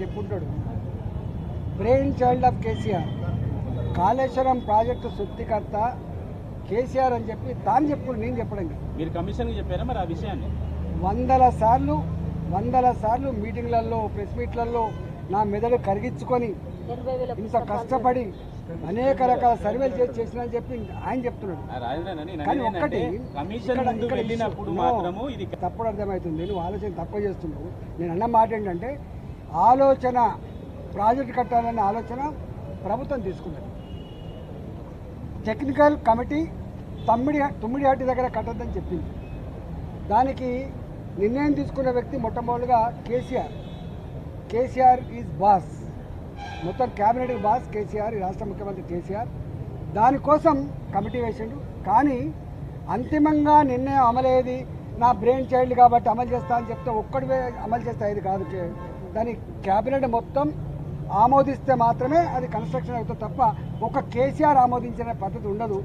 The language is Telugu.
చెప్పుంటాడు. Brain child of KCR Kaleshwaram project సృష్టికర్త కేసీఆర్ అని చెప్పి తాను చెప్పుడు నేను చెప్పడం కాదు. మీరు కమిషన్కి చెప్పారా మరి ఆ విషయాన్ని? వందల సార్లు వందల సార్లు మీటింగ్లలో ప్రెస్ మీట్లలో నా మెదడు కరిగించుకొని ఇంత కష్టపడి అనేక రకాల సర్వేలు చేసి చేసిన అని చెప్పి ఆయన చెప్తున్నాడు. కానీ ఒక్కటి కమిషన్ తప్పుడు అర్థమవుతుంది. నువ్వు ఆలోచన తక్కువ చేస్తున్నావు. నేను అన్న మాట ఏంటంటే ఆలోచన ప్రాజెక్ట్ కట్టాలనే ఆలోచన ప్రభుత్వం తీసుకున్నది టెక్నికల్ కమిటీ తమ్మిడి తుమ్మిడిహట్టి దగ్గర కట్టద్దని చెప్పింది. దానికి నిర్ణయం తీసుకున్న వ్యక్తి మొట్టమొదటిగా కేసీఆర్. KCR is boss. మొత్తం క్యాబినెట్ బాస్ కేసీఆర్ రాష్ట్ర ముఖ్యమంత్రి కేసీఆర్. దానికోసం కమిటీ వేసిండు. కానీ అంతిమంగా నిర్ణయం అమలయ్యేది నా బ్రెయిన్ చైల్డ్ కాబట్టి అమలు చేస్తా అని చెప్తే ఒక్కడివే అమలు చేస్తే అది కాదు. దాని క్యాబినెట్ మొత్తం ఆమోదిస్తే మాత్రమే అది కన్స్ట్రక్షన్ అవుతుంది తప్ప ఒక కేసీఆర్ ఆమోదించిన పద్ధతి ఉండదు.